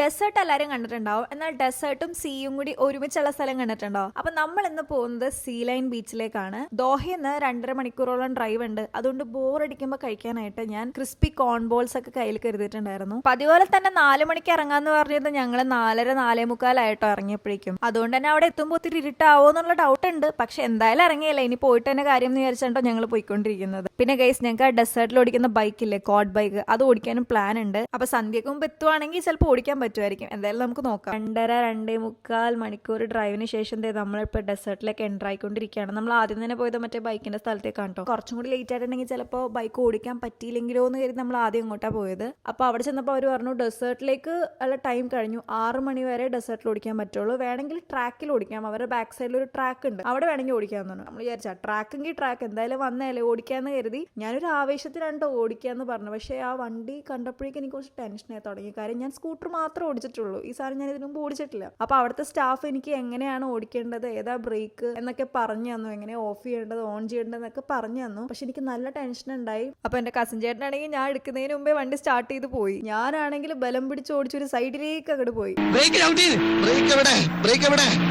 Desert എല്ലാവരും കണ്ടിട്ടുണ്ടാവും. എന്നാൽ ഡെസേർട്ടും സീയും കൂടി ഒരുമിച്ചുള്ള സ്ഥലം കണ്ടിട്ടുണ്ടാവും അപ്പൊ നമ്മൾ ഇന്ന് പോകുന്നത് സീ ലൈൻ ബീച്ചിലേക്കാണ് ദോഹയിൽ രണ്ടര മണിക്കൂറോളം ഡ്രൈവ് ഉണ്ട്. അതുകൊണ്ട് ബോർ അടിക്കുമ്പോൾ കഴിക്കാനായിട്ട് ഞാൻ ക്രിസ്പി കോൺ ബോൾസ് ഒക്കെ കയ്യിൽ കരുതിയിട്ടുണ്ടായിരുന്നു. പതിപോലെ തന്നെ നാല് മണിക്ക് ഇറങ്ങാന്ന് പറഞ്ഞത് ഞങ്ങൾ നാലര നാലേ മുക്കാലായിട്ടോ ഇറങ്ങിയപ്പോഴേക്കും. അതുകൊണ്ട് തന്നെ അവിടെ എത്തുമ്പോൾ ഒത്തിരി ഇരുട്ടാവോ എന്നുള്ള ഡൗട്ട് ഉണ്ട്. പക്ഷെ എന്തായാലും ഇറങ്ങിയില്ല. ഇനി പോയിട്ട് തന്നെ കാര്യം എന്ന് വിചാരിച്ചിട്ടോ ഞങ്ങൾ പോയിക്കൊണ്ടിരിക്കുന്നത്. പിന്നെ ഗൈസ് ഞങ്ങൾക്ക് ആ ഡെസേർട്ടിൽ ഓടിക്കുന്ന ബൈക്കില്ലേ കോഡ് ബൈക്ക് അത് ഓടിക്കാനും പ്ലാൻ ഉണ്ട്. അപ്പൊ സന്ധ്യക്ക് മുമ്പ് എത്തുവാണെങ്കിൽ ചിലപ്പോൾ ഓടിക്കാൻ പറ്റുമായിരിക്കും. എന്തായാലും നമുക്ക് നോക്കാം. രണ്ടര രണ്ടേ മുക്കാൽ മണിക്കൂർ ഡ്രൈവിന് ശേഷം നമ്മളിപ്പോൾ ഡെസേർട്ടിലേക്ക് എന്റർ ആയിക്കൊണ്ടിരിക്കുകയാണ്. നമ്മൾ ആദ്യം തന്നെ പോയത് മറ്റേ ബൈക്കിന്റെ സ്ഥലത്തേക്കാണ് കേട്ടോ കുറച്ചും കൂടി ലേറ്റ് ആയിട്ടുണ്ടെങ്കിൽ ചിലപ്പോൾ ബൈക്ക് ഓടിക്കാൻ പറ്റിയില്ലെങ്കിലോ എന്ന് കരുതി നമ്മൾ ആദ്യം ഇങ്ങോട്ടാണ് പോയത്. അപ്പോൾ അവിടെ ചെന്നപ്പോൾ അവർ പറഞ്ഞു ഡെസേർട്ടിലേക്ക് ഉള്ള ടൈം കഴിഞ്ഞു. ആറ് മണി വരെ ഡെസേർട്ടിൽ ഓടിക്കാൻ പറ്റുള്ളൂ. വേണമെങ്കിൽ ട്രാക്കിൽ ഓടിക്കാം. അവരുടെ ബാക്ക് സൈഡിൽ ഒരു ട്രാക്ക് ഉണ്ട്. അവിടെ വേണമെങ്കിൽ ഓടിക്കാമെന്ന് പറഞ്ഞു. നമ്മൾ വിചാരിച്ചാൽ ട്രാക്കെങ്കിൽ ട്രാക്ക് എന്തായാലും വന്നതല്ലേ? ഓടിക്കാന്ന് കരുതി. ഞാനൊരു ആവേശത്തിലാണ് ട്ടോ ഓടിക്കാന്ന് പറഞ്ഞു. പക്ഷേ ആ വണ്ടി കണ്ടപ്പോഴേക്കും എനിക്ക് കുറച്ച് ടെൻഷനായി തുടങ്ങി. കാര്യം ഞാൻ സ്കൂട്ടർ മാത്രമേ ഓടിച്ചിട്ടുള്ളൂ. ഈ സാധനം ഞാൻ ഇതിനു മുമ്പ് ഓടിച്ചിട്ടില്ല. അപ്പോൾ അവിടുത്തെ സ്റ്റാഫ് എനിക്ക് എങ്ങനെയാണ് ഓടിക്കേണ്ടത് ഏതാ ബ്രേക്ക് എന്നൊക്കെ പറഞ്ഞു തന്നു. എങ്ങനെ ഓഫ് ചെയ്യേണ്ടത് ഓൺ ചെയ്യേണ്ടത് എന്നൊക്കെ പറഞ്ഞു തന്നു. പക്ഷെ എനിക്ക് നല്ല ടെൻഷൻ ഉണ്ടായി. അപ്പോൾ എന്റെ കസിൻ ചേട്ടനാണെങ്കിൽ ഞാൻ എടുക്കുന്നതിന് മുമ്പേ വണ്ടി സ്റ്റാർട്ട് ചെയ്ത് പോയി. ഞാനാണെങ്കിൽ ബലം പിടിച്ച് ഓടിച്ചൊരു സൈഡിലേക്ക് അങ്ങോട്ട് പോയി.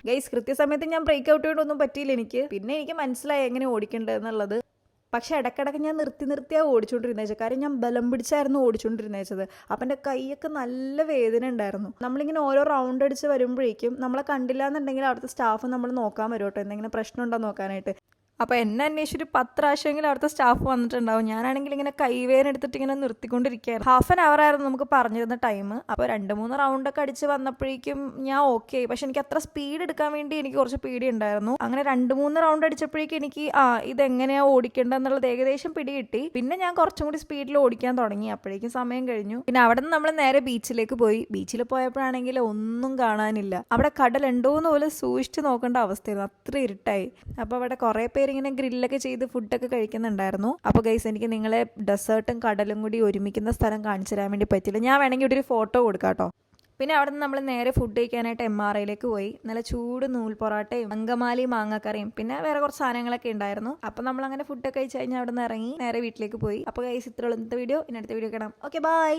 ഗൈസ് കൃത്യസമയത്ത് ഞാൻ ബ്രേക്ക് ഔട്ട് ചെയ്യേണ്ടൊന്നും പറ്റിയില്ല എനിക്ക്. പിന്നെ എനിക്ക് മനസ്സിലായി എങ്ങനെ ഓടിക്കേണ്ടത് എന്നുള്ളത്. പക്ഷെ ഇടക്കിടക്ക് ഞാൻ നിർത്തി നിർത്തിയാണ് ഓടിച്ചുകൊണ്ടിരുന്നത് കാര്യം ഞാൻ ബലം പിടിച്ചായിരുന്നു ഓടിച്ചുകൊണ്ടിരുന്നത് അപ്പം എന്റെ കൈയൊക്കെ നല്ല വേദന ഉണ്ടായിരുന്നു. നമ്മളിങ്ങനെ ഓരോ റൗണ്ട് അടിച്ച് വരുമ്പോഴേക്കും നമ്മളെ കണ്ടില്ല എന്നുണ്ടെങ്കിൽ അവിടുത്തെ സ്റ്റാഫ് നമ്മൾ നോക്കാൻ വരും കേട്ടോ. എന്തെങ്കിലും പ്രശ്നം ഉണ്ടോ നോക്കാനായിട്ട്. അപ്പോൾ എന്നെ അന്വേഷിച്ചൊരു പത്ത് പ്രാവശ്യമെങ്കിലും അവിടുത്തെ സ്റ്റാഫ് വന്നിട്ടുണ്ടാവും. ഞാനാണെങ്കിൽ ഇങ്ങനെ കൈവേദന എടുത്തിട്ട് ഇങ്ങനെ നിർത്തിക്കൊണ്ടിരിക്കുകയായിരുന്നു. ഹാഫ് ആൻ അവർ ആയിരുന്നു നമുക്ക് പറഞ്ഞിരുന്ന ടൈം അപ്പോൾ രണ്ട് മൂന്ന് റൗണ്ടൊക്കെ അടിച്ച് വന്നപ്പോഴേക്കും ഞാൻ ഓക്കെ പക്ഷെ എനിക്ക് അത്ര സ്പീഡ് എടുക്കാൻ വേണ്ടി എനിക്ക് കുറച്ച് പേടി ഉണ്ടായിരുന്നു അങ്ങനെ രണ്ട് മൂന്ന് റൗണ്ട് അടിച്ചപ്പോഴേക്കും എനിക്ക് ആ ഇതെങ്ങനെയാണ് ഓടിക്കേണ്ടത് എന്നുള്ളത് ഏകദേശം പിടികിട്ടി. പിന്നെ ഞാൻ കുറച്ചും കൂടി സ്പീഡിൽ ഓടിക്കാൻ തുടങ്ങി. അപ്പോഴേക്കും സമയം കഴിഞ്ഞു. പിന്നെ അവിടെ നിന്ന് നമ്മൾ നേരെ ബീച്ചിലേക്ക് പോയി. ബീച്ചിൽ പോയപ്പോഴാണെങ്കിൽ ഒന്നും കാണാനില്ല. അവിടെ കടലുണ്ടോ എന്ന് പോലെ സൂക്ഷിച്ച് നോക്കേണ്ട അവസ്ഥയായിരുന്നു. അത്ര ഇരുട്ടായി. അപ്പോൾ അവിടെ കുറേ ഇങ്ങനെ ഗ്രില്ലൊക്കെ ചെയ്ത് ഫുഡൊക്കെ കഴിക്കുന്നുണ്ടായിരുന്നു. അപ്പോൾ ഗൈസ് എനിക്ക് നിങ്ങളെ ഡെസേർട്ടും കടലും കൂടി ഒരുമിക്കുന്ന സ്ഥലം കാണിച്ചു തരാൻ വേണ്ടി പറ്റില്ല ഞാൻ വേണമെങ്കിൽ ഇവിടെ ഒരു ഫോട്ടോ കൊടുക്കാം കേട്ടോ. പിന്നെ അവിടെ നിന്ന് നമ്മൾ നേരെ ഫുഡ് കഴിക്കാനായിട്ട് എം ആർ ഐയിലേക്ക് പോയി. നല്ല ചൂട് നൂൽ പൊറാട്ടയും അങ്കമാലി മാങ്ങക്കറിയും പിന്നെ വേറെ കുറച്ച് സാധനങ്ങളൊക്കെ ഉണ്ടായിരുന്നു. അപ്പോൾ നമ്മൾ അങ്ങനെ ഫുഡൊക്കെ കഴിച്ച് കഴിഞ്ഞാൽ അവിടെ നിന്ന് ഇറങ്ങി നേരെ വീട്ടിലേക്ക് പോയി. അപ്പോൾ കൈസ് ഇത്രയുള്ള ഇന്നത്തെ വീഡിയോ ഇന്നടുത്ത വീഡിയോ കാണാം. Okay bye